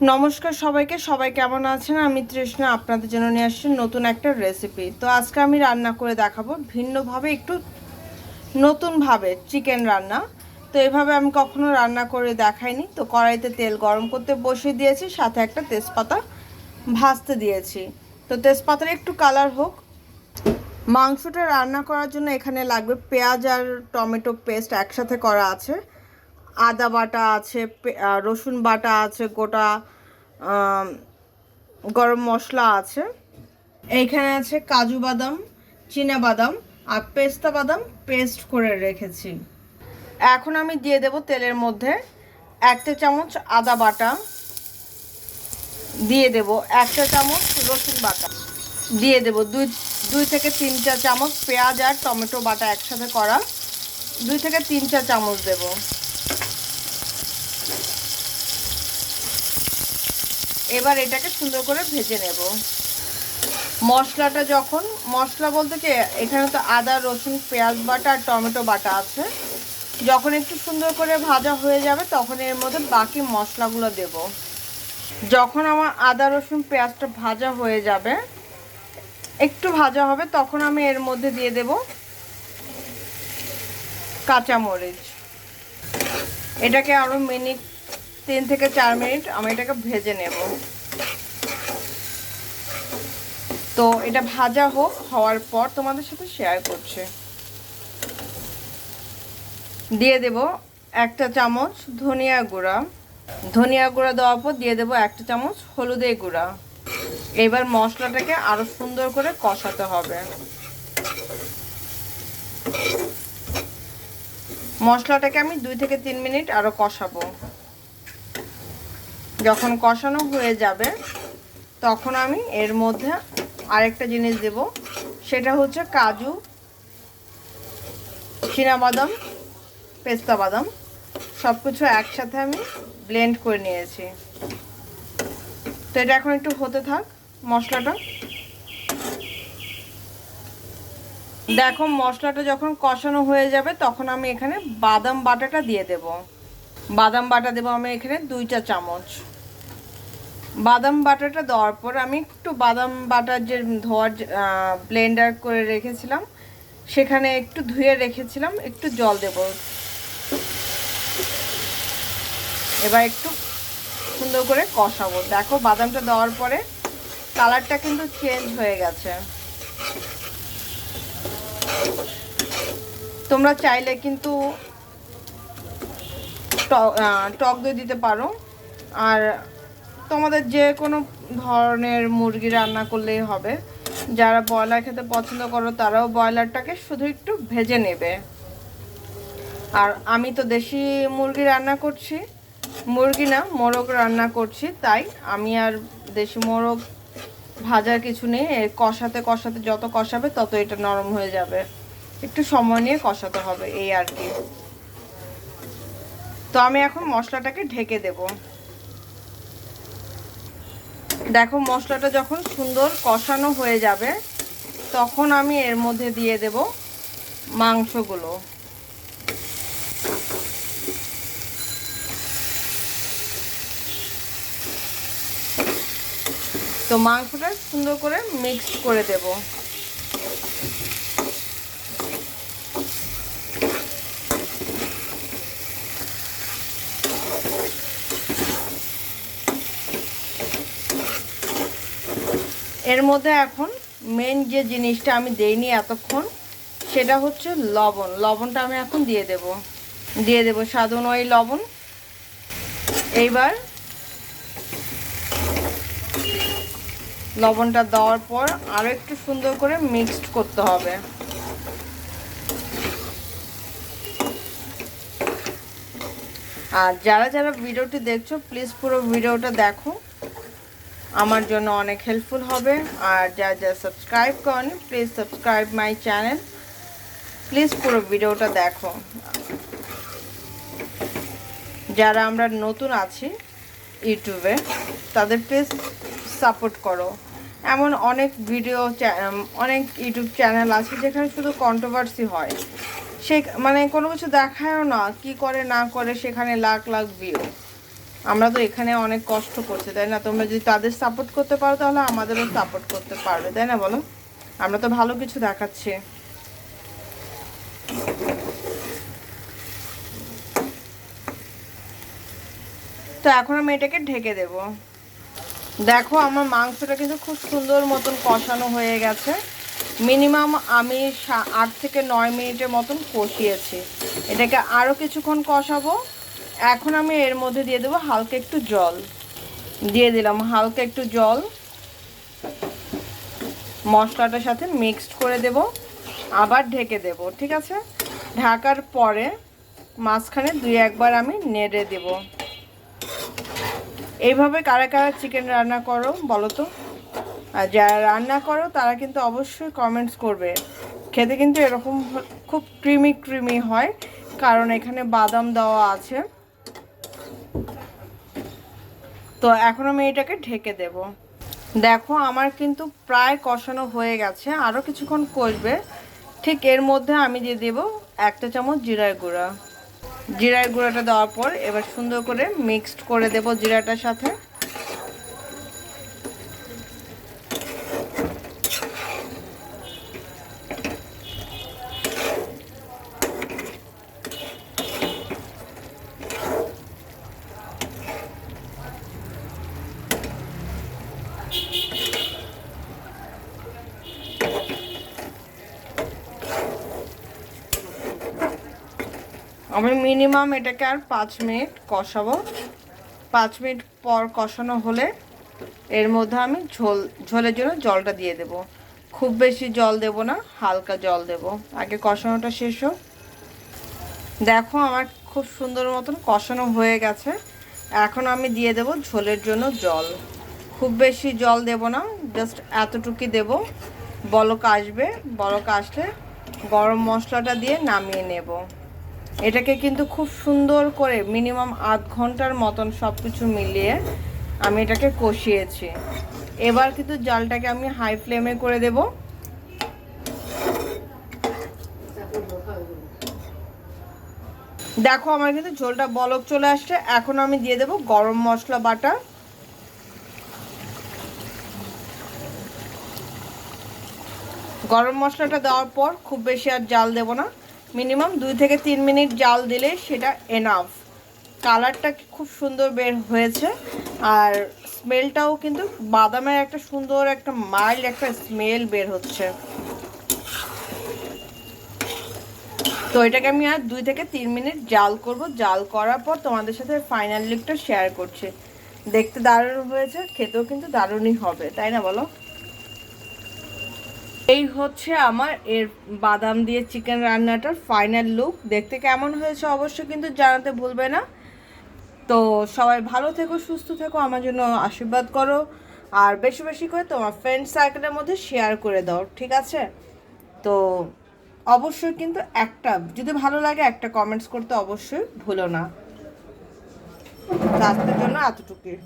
নমস্কার সবাইকে, সবাই কেমন আছেন? আমি তৃষ্ণা, আপনাদের জন্য নিয়ে আসছি নতুন একটা রেসিপি তো আজকে আমি রান্না করে দেখাবো ভিন্নভাবে একটু নতুনভাবে চিকেন রান্না। তো এভাবে আমি কখনো রান্না করে দেখাইনি। তো কড়াইতে তেল গরম করতে বসিয়ে দিয়েছি, সাথে একটা তেজপাতা ভাজতে দিয়েছি। তো তেজপাতার একটু কালার হোক। মাংসটা রান্না করার জন্য এখানে লাগবে পেঁয়াজ আর টমেটো পেস্ট একসাথে করা আছে। আদা বাটা আছে রসুন বাটা আছে, গোটা গরম মশলা আছে। এইখানে আছে কাজু বাদাম, চীনা বাদাম আর পেস্তা বাদাম পেস্ট করে রেখেছি। এখন আমি দিয়ে দেব তেলের মধ্যে একটা চামচ আদা বাটা। দিয়ে দেব একটা চামচ রসুন বাটা। দিয়ে দেব দুই দুই থেকে তিন চা চামচ পেঁয়াজ আর টমেটো বাটা একসাথে করা। দুই থেকে তিন চা চামচ দেব। এবার এটাকে সুন্দর করে ভেজে নেব। মশলাটা যখন, মশলা বলতে কি, এখানে তো আদা, রসুন, পেঁয়াজ বাটা আর টমেটো বাটা আছে। যখন একটু সুন্দর করে ভাজা হয়ে যাবে, তখন এর মধ্যে বাকি মশলাগুলো দেব। যখন আমার আদা, রসুন, পেঁয়াজটা ভাজা হয়ে যাবে, একটু ভাজা হবে, তখন আমি এর মধ্যে দিয়ে দেব কাঁচামরিচ। এটাকে আরও মিনিট তিন থেকে চার মিনিট আমি এটাকে ভেজে নেব। তো এটা ভাজা হোক, হওয়ার পর তোমাদের সাথে শেয়ার করছে। দিয়ে দেব একটা চামচ ধনিয়া গুঁড়া। ধনিয়া গুঁড়া দেওয়ার পর দিয়ে দেব একটা চামচ হলুদের গুঁড়া। এবার মশলাটাকে আরও সুন্দর করে কষাতে হবে। মশলাটাকে আমি দুই থেকে তিন মিনিট আরও কষাবো। যখন কষানো হয়ে যাবে, তখন আমি এর মধ্যে আরেকটা জিনিস দেব। সেটা হচ্ছে কাজু বাদাম পেস্তা বাদাম সব কিছু একসাথে আমি ব্লেন্ড করে নিয়েছি। তো এটা এখন একটু হতে থাক, মশলাটা। দেখো, মশলাটা যখন কষানো হয়ে যাবে, তখন আমি এখানে বাদাম বাটাটা দিয়ে দেব। বাদাম বাটা দেবো আমি এখানে দুইটা চামচ। বাদাম বাটাটা দেওয়ার পর আমি একটু বাদাম বাটার যে ধোয়ার ব্লেন্ডার করে রেখেছিলাম, সেখানে একটু ধুয়ে রেখেছিলাম, একটু জল দেব। এবার একটু সুন্দর করে কষাবো। দেখো বাদামটা দেওয়ার পরে কালারটা কিন্তু চেঞ্জ হয়ে গেছে। তোমরা চাইলে কিন্তু টক দই দিতে পারো। আর তোমাদের যে কোনো ধরনের মুরগি রান্না করলেই হবে। যারা ব্রয়লার খেতে পছন্দ করো, তারাও ব্রয়লারটাকে শুধু একটু ভেজে নেবে। আর আমি তো দেশি মুরগি রান্না করছি, মুরগি না, মোরগ রান্না করছি, তাই আমি আর দেশি মোরগ ভাজার কিছু নেই। কষাতে কষাতে যত কষাবে, তত এটা নরম হয়ে যাবে। একটু সময় নিয়ে কষাতে হবে, এই আর কি। তো আমি এখন মশলাটাকে ঢেকে দেব। দেখো মশলাটা যখন সুন্দর কষানো হয়ে যাবে, তখন আমি এর মধ্যে দিয়ে দেব মাংসগুলো। তো মাংসটা সুন্দর করে মিক্সড করে দেব। এর মধ্যে এখন মেন যে জিনিসটা আমি দেইনি এতক্ষণ, সেটা হচ্ছে লবণ। লবণটা আমি এখন দিয়ে দেব। দিয়ে দেব স্বাদ অনুযায়ী লবণ। এইবার লবণটা দেওয়ার পর আরও একটু সুন্দর করে মিক্সড করতে হবে। আর যারা যারা ভিডিওটি দেখছ প্লিজ পুরো ভিডিওটা দেখো। আমার জন্য অনেক হেল্পফুল হবে। আর যা যা সাবস্ক্রাইব করেন please subscribe my channel please পুরো ভিডিওটা দেখো। যারা আমরা নতুন আছি ইউটিউবে, তাদের প্লিজ সাপোর্ট করো। এমন অনেক ভিডিও অনেক ইউটিউব চ্যানেল আছে যেখানে শুধু কন্ট্রোভার্সি হয়। সে মানে কোনো কিছু দেখায়ও না, কি করে না করে সেখানে লাখ লাখ ভিউ আমরা তো এখানে অনেক কষ্ট করছে, তাই না? তোমরা যদি তাদের সাপোর্ট করতে পারো, তাহলে আমাদেরও সাপোর্ট করতে পারবে, তাই না বলো? আমরা তো ভালো কিছু দেখাচ্ছি। তো এখন আমি এটাকে ঢেকে দেব। দেখো, আমার মাংসটা কিন্তু খুব সুন্দর মতন কষানো হয়ে গেছে। মিনিমাম আমি আট থেকে নয় মিনিটের মতন কষিয়েছি। এটাকে আরও কিছুক্ষণ কষাবো। এখন আমি এর মধ্যে দিয়ে দেবো হালকা একটু জল। দিয়ে দিলাম হালকা একটু জল। মশলাটার সাথে মিক্সড করে দেব। আবার ঢেকে দেব, ঠিক আছে? ঢাকার পরে মাঝখানে দুই একবার আমি নেড়ে দেব। এইভাবে কারা কারা চিকেন রান্না করো বলো তো? আর যারা রান্না করো তারা কিন্তু অবশ্যই কমেন্টস করবে। খেতে কিন্তু এরকম খুব ক্রিমি ক্রিমি হয়, কারণ এখানে বাদাম দেওয়া আছে। তো এখন আমি এটাকে ঢেকে দেব। দেখো আমার কিন্তু প্রায় কষানো হয়ে গেছে আরও কিছুক্ষণ কষবে। ঠিক এর মধ্যে আমি দিয়ে দেব একটা চামচ জিরার গুঁড়া। জিরার গুঁড়াটা দেওয়ার পর এবার সুন্দর করে মিক্সড করে দেব জিরাটার সাথে। আমি মিনিমাম এটাকে আর পাঁচ মিনিট কষাবো। পাঁচ মিনিট পর কষানো হলে এর মধ্যে আমি ঝোল, ঝোলের জন্য জলটা দিয়ে দেব। খুব বেশি জল দেব না, হালকা জল দেব। আগে কষানোটা শেষ হোক। দেখো আমার খুব সুন্দর মতন কষানো হয়ে গেছে। এখন আমি দিয়ে দেব ঝোলের জন্য জল। খুব বেশি জল দেব না, জাস্ট এতটুকুই দেব। বলক আসবে, বলক আসলে গরম মশলাটা দিয়ে নামিয়ে নেব। এটাকে কিন্তু খুব সুন্দর করে মিনিমাম আধ ঘণ্টার মতন সব কিছু মিলিয়ে আমি এটাকে কষিয়েছি। এবার কিন্তু জালটাকে আমি হাই ফ্লেমে করে দেব। দেখো আমার কিন্তু ঝোলটা বলক চলে আসছে। এখন আমি দিয়ে দেব গরম মশলা বাটা। গরম মশলাটা দেওয়ার পর খুব বেশি আর জাল দেব না। মিনিমাম দুই থেকে তিন মিনিট জাল দিলে সেটা এনাফ কালারটা খুব সুন্দর বের হয়েছে আর স্মেলটাও কিন্তু বাদামের একটা সুন্দর, একটা মাইল্ড একটা স্মেল বের হচ্ছে। তো এটাকে আমি আর দুই থেকে তিন মিনিট জাল করব। জাল করার পর তোমাদের সাথে ফাইনাল লুকটা শেয়ার করছি। দেখতে দারুণ হয়েছে, খেতেও কিন্তু দারুণই হবে, তাই না বলো? এই হচ্ছে আমার এর বাদাম দিয়ে চিকেন রান্নাটার ফাইনাল লুক দেখতে কেমন হয়েছে অবশ্যই কিন্তু জানাতে ভুলবে না। তো সবাই ভালো থেকো, সুস্থ থেকো, আমার জন্য আশীর্বাদ করো। আর বেশি বেশি করে তোমার ফ্রেন্ড সার্কেলের মধ্যে শেয়ার করে দাও, ঠিক আছে? তো অবশ্যই কিন্তু একটা, যদি ভালো লাগে একটা কমেন্টস করতে অবশ্যই ভুলো না। আজকের জন্য এতটুকুই।